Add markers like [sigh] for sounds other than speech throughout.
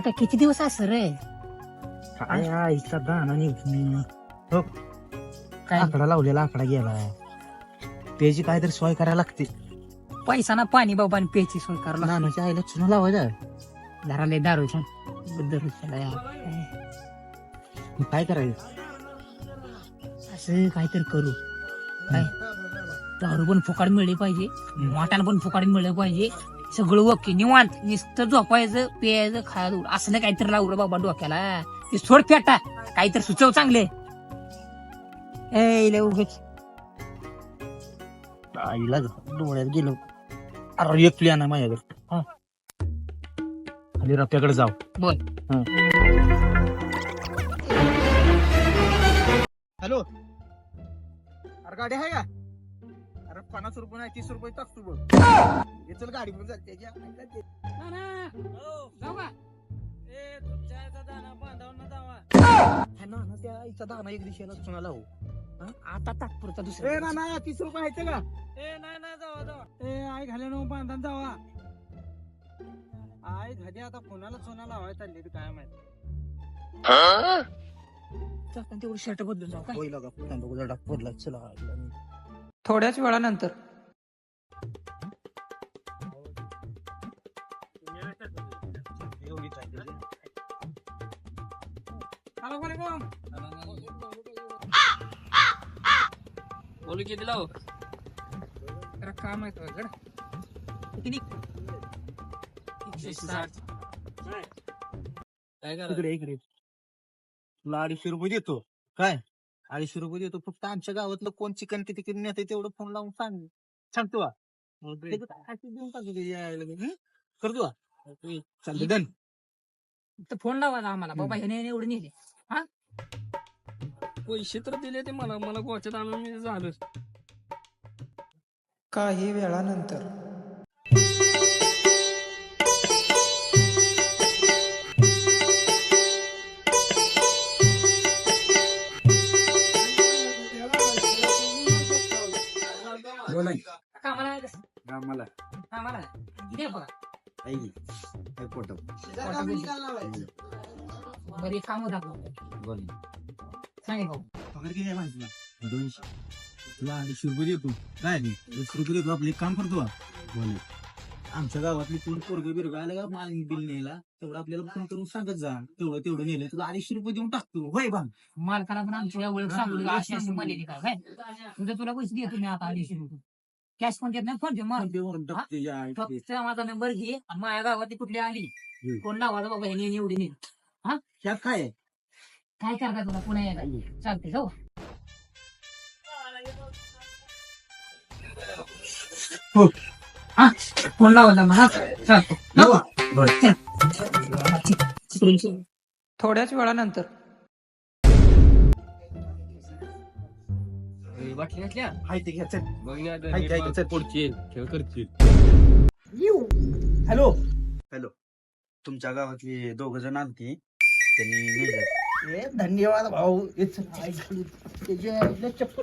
आता किती दिवस असं रे? काय? आईचा दाना निघून हो. काय? आकडा लावलेला आकडा गेलाय. त्याची काहीतरी सोय करायला लागते. पैसा ना पाणी बाबा आणि प्यायची सोय करायला नानाच्या आईला चुना लावायचा. धराले दारू बद्दल मग काय करायचं? असं काहीतरी करू. काय? दारू पण फुकाड मिळली पाहिजे. वाटाला पण फुकाड मिळलं पाहिजे. सगळं ओके निवांत नुसतं झोपायचं प्यायचं खायचं असं नाही काहीतरी लावलं बाबा डोक्याला. ते सोड फेटा. काहीतरी सुचव चांगले. ए लय उगाच. आईला डोळ्यात गेलो. अरे एक प्लॅन आहे माझ्याकडे. हा. खाली रप्याकडे जाऊ. बोल. हॅलो. अरे गाडी आहे का? पन्नास रुपये नाही तीस रुपये टाकतो बघ. हे चल गाडी पण जाते त्या आईचा दाना एक दिशेला चुना लावू आता तात्पुरता ए दुसरा ना ना तीस रुपये आहेत का? ए नाही नाही जावा जावा. ए आई घाल्यानं बांधून जावा. आई घाली आता कोणाला सोना लावायला चालली काय माहिती. तेवढं शर्ट बदलून जाऊ काय होईल का पुन्हा बघू जरा पडला चला थोड्याच वेळानंतर. बोलू किती लाव जरा काम आहे तुझ्याकडे किती. काय करा इकडे इकडे. तुला अडीचशे रुपये देतो. काय? अडीचशे रुपये देतो फक्त आमच्या गावातलं कोण चिकन किती किती नेते तेवढं फोन लावून सांग. सांगतो देऊन टाकू ते यायला हं? करतो हा. चालतं डन. तर फोन लावायला आम्हाला. बाबा ह्याने एवढं नेले पैसे तर दिले ते मला. मला गोच्यात आणून मी झालं काही वेळानंतर. बोला कामाला आम्हाला कामाला. दे बघा. फोटो. बरी काम दाखव. बोल. सांगे आमच्या गावातली कोण पोरग बिरग आलं का माल बिल नेला तेवढं आपल्याला फोन करून सांगत जा. तेवढं तेवढं नेलं तुला अडीचशे रुपये देऊन टाकतो. होय बा मालकाला पण आमच्या ओळख सांगू अशी अशी काय काय तुझं तुला पैसे देतो मी आता अडीचशे रुपये. कॅश पण देत नाही फोन पे मार. फक्त माझा नंबर घे आणि माझ्या गावात कुठली आली. कोण लावायचा बाबा ह्याने एवढी नाही ह्यात काय? आहे? काय करता तुला? पुन्हा यायला. चालते जाऊ. हो. हा हा. बरं. चल. थोड्याच वेळानंतर हॅलो. हॅलो. तुमच्या गावातली दोघ जण आलती. त्यांनी धन्यवाद भाऊ. चप्पल.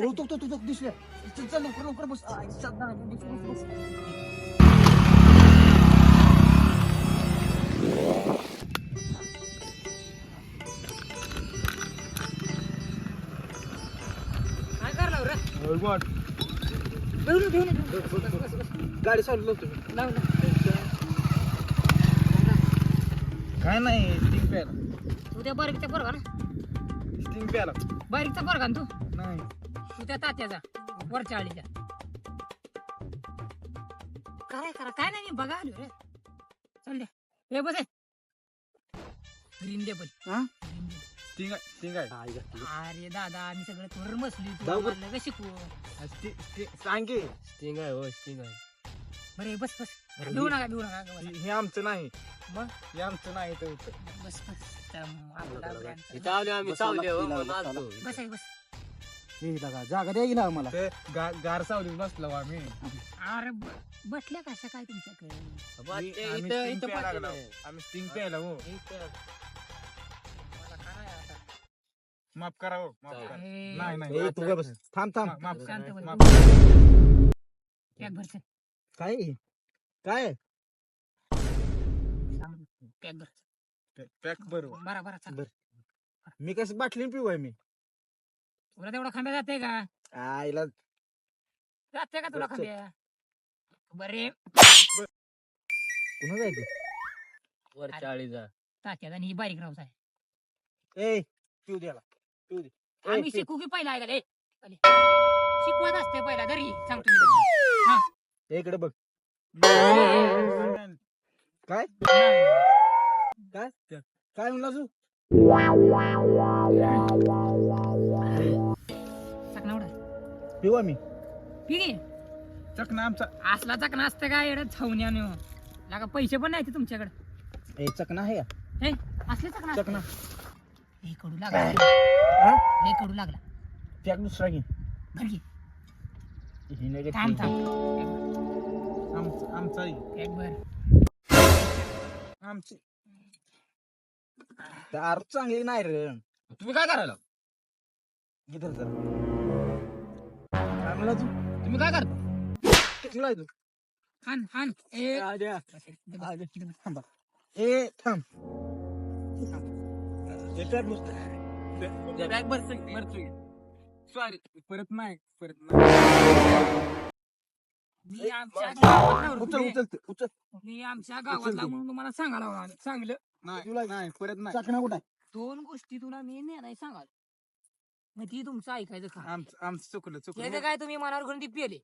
बिर तो तो तो दिसल्या चल लवकर लवकर बस ना, काय गाडी चालू लवकर काय नाही स्टिंग प्यायला उद्या बारीकचा पोरगा ना स्टिंग प्यायला बारीकचा पोरगा ना तू नाही तू त्या तात्याचा वरच्या आळीच्या. काय करा. काय नाही मी बघा आलो रे. चल दे. हे बस ग्रीन हा? आहे आहे. अरे दादा आम्ही सगळं थोडं बसली जाऊ तू शिकू सांग की. स्टिंग आहे हो स्टिंग आहे. बरे बस बस. भिवू नका भिवू नका गं, बसा. हे आमचं नाही. मग? हे आमचं नाही तर होतं. बस. बस त्या आपला brand. इथं आलो आम्ही बसावं चावले हो, लागतं म्हणून लागतं. आलतो. बस आहे, बस. हे दादा जागा द्या गेला आम्हाला. ते गा- गार सावलीत बसलो आम्ही. अरे ब- बसल्या कसं काय तुमच्याकडे? आम्ही sting प्यायला लागलो. आम्ही स्टिंग प्यायला हो. इथं. मला काय आता? माफ करा हो. माफ. करा. हे- नाही नाही. ए, तू काय बस. थांब थांब. माफ करा शांत बस. माफ करा. पॅक भर चल. काय काय सांग, पॅक भर. पॅक बरोबर बरा बरा चाल. बरं. मी कसं बाटली पिऊ आहे मी? तुला तेवढा खांब्या जाते का? आईला जाते का तुला चल. खांब्या? बरे. कुणा जायचं वर चाळीचा तात्यात आणि ही बारीक राहू आहे ए पिऊ द्याला पिऊ दे. ए, आम्ही पिऊ. शिकू की पहिला ऐका रे पहिले. शिकवत असते पहिला तरी सांगतो मी तुला. ए, इकडे बघ. काय? काय म्हणला तू? पिऊ आम्ही. ठीक आहे चकना आमचा. असला चकना असतं का एवढं छावण्याने लागा पैसे पण नाही ते तुमच्याकडे. ए चकना आहे का? हे असले चकना. चकना हे कडू लागला. हा? हे कडू लागला. त्याक दुसरा घे. हे नाही. थांब थांब. आमचा आमचा. दारू चांगली नाही रे. तुम्ही काय करायला? इधर जर म्हणला तू? तुम्ही काय करता? तू? हान हान. ए थांब. ए थांब. सॉरी परत नाही परत नाही. मी आमच्या गावातला म्हणून तुम्हाला सांगायला. सांगलं. नाही परत नाही. चकना कुठं आहे? दोन गोष्टी तुला मी नाही सांगाल. मग ती तुमचं ऐकायचं खा. आमचं आमचं चुकलं त्याचं चुकलं काय तुम्ही मनावर घेऊन ती पेले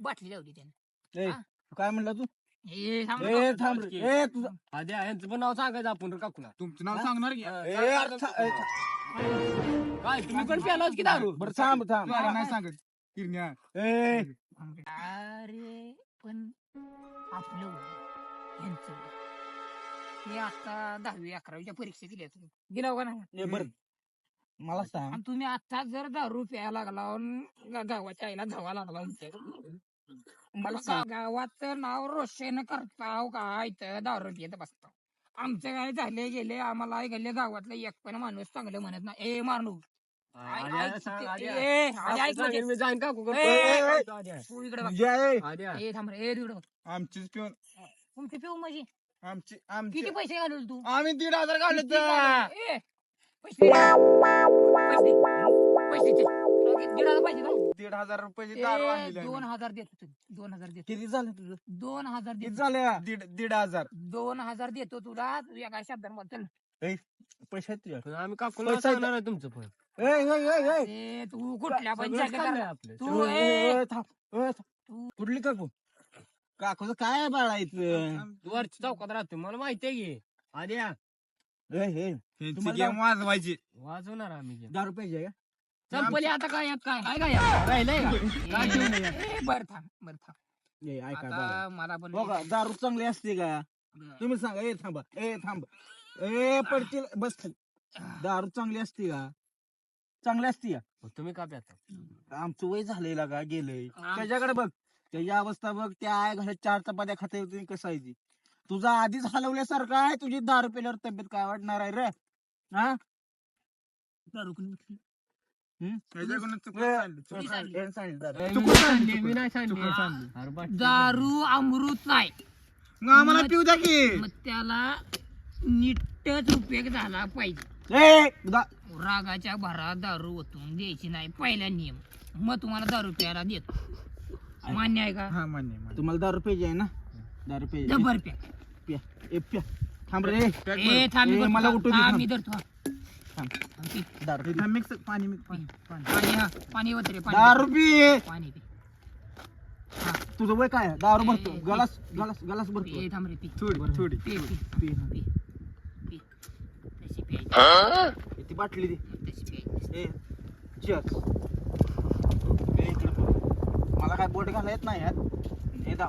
बाटली लावली त्याने. ए, हा? काय म्हणला तू? हे थांब ए थांब रे. ए तुझं आधी यांचं पण नाव सांगायचं आपण रे काकूला. तुमचं नाव सांगणार की? ए, अरे था- ए, था- काय तुम्ही पण प्यालाच की दारू? बरं थांब थांब. नाही सांगत. किरण्या ए. अरे पण आपलं वय, यांचं वय. हे आता दहावी अकरावीच्या परीक्षा दिल्या तुम्ही. दिला का नाही ए, बरं. मला सांग. आणि तुम्ही आता जर दारू प्यायला लागला अन गावाच्या आईला धावा लागला मला गा- गावाचं नाव रोशन करताव का? इथं दारू पित बसतो. आमचं काय झाले गेले आम्हाला गेले गावातलं एक पण माणूस चांगलं म्हणत नाही. ए मारणू आधी आधी सांग, आधी आधी. ए, आधी ऐक सांगेन म्हणजे. मी जाईन काकू ए, ए, ए. आधी आधी. तू इकडे बघ. तुझ्या ए, आधी आधी. ए थांब रे. ए तिकडे बघ. आमचीच पिऊन. तुमची पिऊ माझी आमची आमची. किती पैसे घालवले तू? आम्ही दीड हजार काढले किती घालवले? ए, पैसे दे. पैसे दे. पैसे दे. दीड हजार पाहिजे का दीड हजार रुपयाची दारू ए, आणलेली आहे दोन. हजार देतो तुला. दोन हजार देतो. किती झालं तुझं? दोन हजार किती देतो झालं दीड दीड हजार. दोन हजार देतो तुला. तू एका पैसे आहेत तुझ्या. पण आम्ही काकूला पैसा सांगणार आहे तुमचं पण. ए, ए, ए, ए. ए तू कुठल्या पण सगळंच. आपलं. तू ए, ए ए, थांब. ए, थांब. कुठली काकू? काकूचं काय बाळा इथं तू वरच्या चौकात राहतो मला माहिती आहे की. तुम्हाला- गेम वाजवायची. वाजवणार आम्ही game. दहा रुपये आहे का चंपली आता काय यात काय आहे का यात? राहिलंय का? [laughs] काय यात? ए, बरं थांब बरं थांब. ए, ऐका आता बाळा. मला पण हो का दारू चांगली असते का? तुम्ही सांगा ए थांबा ए थांब. ए पडतील बस खाली. दारू चांगली असते का? चांगली असते का? मग तुम्ही का प्याता आमचं वय झालेला का? गेलंय. त्याच्याकडे बघ. त्याची अवस्था बघ त्या आहे घरात चार चपात्या खाते तुम्ही कसं आहे ती? तुझा आधीच हलवल्यासारखं आहे तुझी दारू पेल्यावर तब्येत काय वाटणार आहे रे? हा? दारू अमृत नाही. मग आम्हाला पिऊ द्या की. मग त्याला नीटच उपयोग झाला पाहिजे. रागाच्या भरात दारू ओतून द्यायची नाही पहिला नियम. मग तुम्हाला दारू प्यायला देतो. मान्य आहे का? हा मान्य. तुम्हाला दारू पेज आहे ना? दारू. जबर प्या. प्या ए प्या. थांब रे. पॅक ए थांब मी ए, करतो, मला थांब, उठू दे, थांब, थांब. मी धरतो. हा. थांब. थांब, पी. दारू. भर. पी. हा, मिक्स पाणी मिक्स पाणी पाणी. पाणी हा. पाणी होत रे पाणी. दारू पी पाणी पी तुझं वय काय? आहे? दारू भरतो. ए, गलास गलास गलास भरतो. ए थांब रे पी. थोडी थोडी. पी पी. पी, हा. पी. पी. तशी प्यायची ए, ती बाटली दे. तशी प्यायची ए cheers. ए, इकडे बघ. मला काय बोट घाला येत नाही यात? हे आता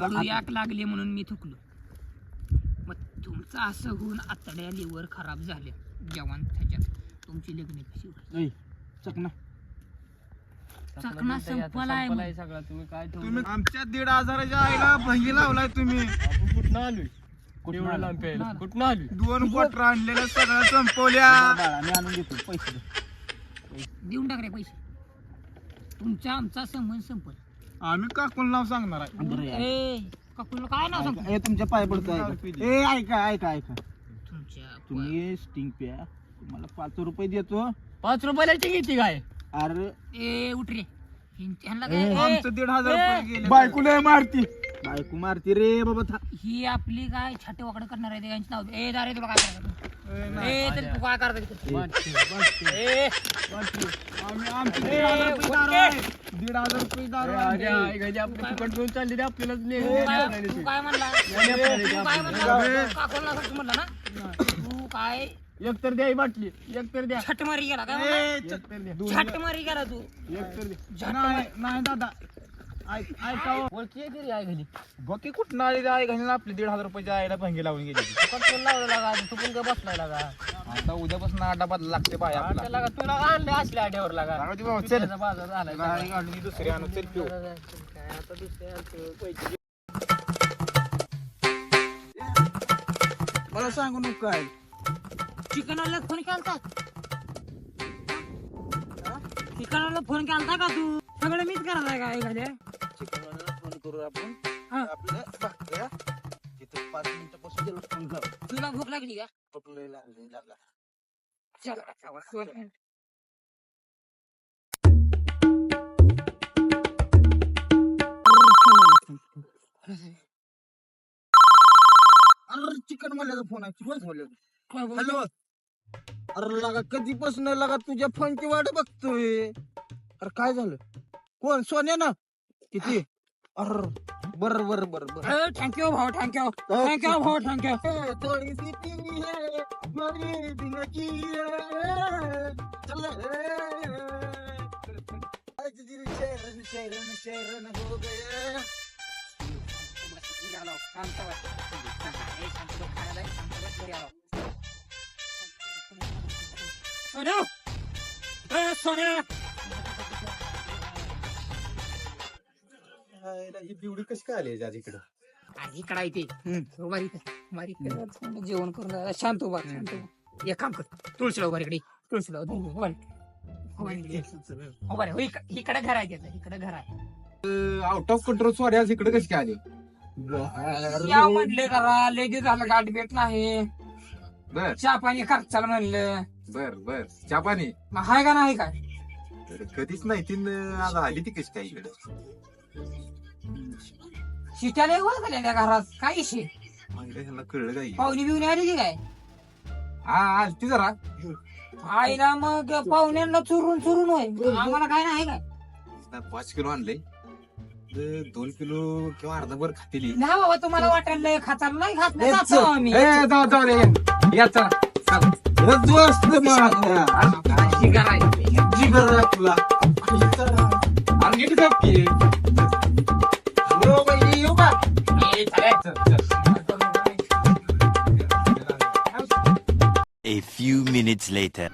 कडू याक लागले म्हणून मी थुकलो. मग तुमचं असं होऊन आतड्या लिव्हर खराब झाले जवान त्याच्यात. तुमची लग्न कशी होईल? चकना. चकना संपलाय सगळा. तुम्ही काय तुम्ही आमच्या दीड हजाराच्या आईला भंगी लावलाय तुम्ही. कुठनं आलोय? एवढं आलोय? लांब प्यायला कुठनं कुठनं आलोय दोन क्वार्टर आणलेल्या सगळ्या संपवल्या. मी आणून देतो पैसे दे. देऊन टाक रे पैसे. तुमचा आमचा संबंध संपल. आम्ही काकून नाव सांगणार आहे. ए काकूला काय नाव सांगतो? ए, तुमच्या पाय पडतो ऐका. ए ऐका ऐका ऐका. तुमच्या तुम्ही स्टिंग प्या. तुम्हाला पाच रुपये देतो. पाच रुपयाला घेते काय? अरे. ए उठ रे. ह्यांना काय ए, ए, आमचं दीड हजार रुपये गेले. बायको लय मारती. बायको मारती रे बाबा था- ही आपली काय छाटे वाकडं करणार आहे यांची नाव ए दारे तुला काय करायचं ए, तर तू काय करता तिकडे? ए. आम्ही आमचे दीड ए, हजार रुपये दारू ओके. आहे. दीड हजार रुपये दारू आहे. आपले फुकट घेऊन चालले ते आपल्याला तू ले- काय तू काय म्हणला तू काय म्हणला काकोला असं म्हणला ना तू काय एक तर द्या ही बाटली एक तर द्या छट मारी गेला काय म्हणला? ए, गेला तू एक तर द्या झट नाही नाही दादा. ओळखी आहे तरी आहे घरी. बघी कुठं आली आई घालून आपले दीड हजार रुपयाच्या आईला भंगी लावून गेली. फोन लावला लागा तू पण बसलाय लागा. आता उद्यापासून आटा बदला लागते पाय आपला. लागा तुला आणले असल्या आड्यावर लागा. चल. बाजार घालून दुसरी आणू चल पिऊ. आता दुसरे आणतो, पैसे मला सांगू नको काय. चिकनवाला फोन केलता? चिकनवाला फोन केलता का तू? सगळं मीच करायला काय एखाद्या करू आपण. हा. आपल्या भाकऱ्या तिथे पाच मिनिटापासून त्याला फोन करू. तुला भूक लागली का? पटलं लागलं लागला. चल फोन. अरे चिकन वाल्याचा फोन आहे चिकन वाल्याचा काय बोल- हॅलो. अरे लगा कधीपासून लगा तुझ्या फोनची वाट बघतोय? अरे काय झालं? कोण? सोन्या ना? किती? अरे बर बर बर बर. थँक्यू भाऊ थँक्यू थँक्यू भाऊ थँक्यू थोडी सी पीनी है मेरी शहरन शहरन शहरन हो गया. सोन्या. सोन्या ही बिवडी कशी काय आली आज इकडं? आणि इकडं आहे ते. बारी बारी जेवण करून शांत उभा शांत उभा. एक काम कर तुळशीला उभा इकडे. तुळशीला उभा. उभा रे. उभा रे इकडे. हो, इक- इकडे घर आहे त्याचं इकडे घर आहे. आउट ऑफ कंट्रोल सॉरी आज इकडे कशी काय आली? या म्हणले जरा लेगी झालं गाठ भेट नाही. बर. चहा पाणी खर्चाला म्हणलं. बर बर. चहा पाणी? मग हाय का नाही काय? तर कधीच नाही ती न- आज आली ती कशी काय इकडे? शिट्याला ओळखल्या त्या घरात. काय इशे म्हणजे ह्याला कळलं काय पाहुणी बिवणी आली की काय? हा आलती जरा. आईला मग पाहुण्यांना चुरून चुरून होय. आम्हाला काय नाही काय? आता पाच किलो आणले. तर दोन किलो किंवा अर्धा भर खातेली नाही बाबा तुम्हाला वाटायला खातार नाही खात नाही जातो आम्ही. जाऊ जाऊ रे या चला. चला. दोस्त माझा शिकार आहे. जिगर आहे तुला. आणि नीट की. Minutes later.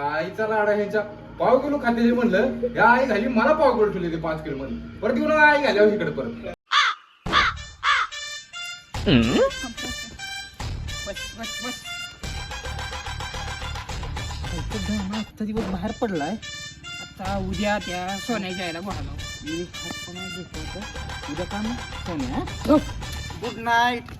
आईचा लाडा ह्याच्या पाव किलो म्हणलं या आई झाली मला पाव किलो ठेवले ते पाच किलो म्हणून परत येऊन आई घाल्यावर इकडे परत. बस बस बस आजचा दिवस बाहेर पडलाय. आता उद्या त्या सोन्याच्या आईला बोलावं. मी खात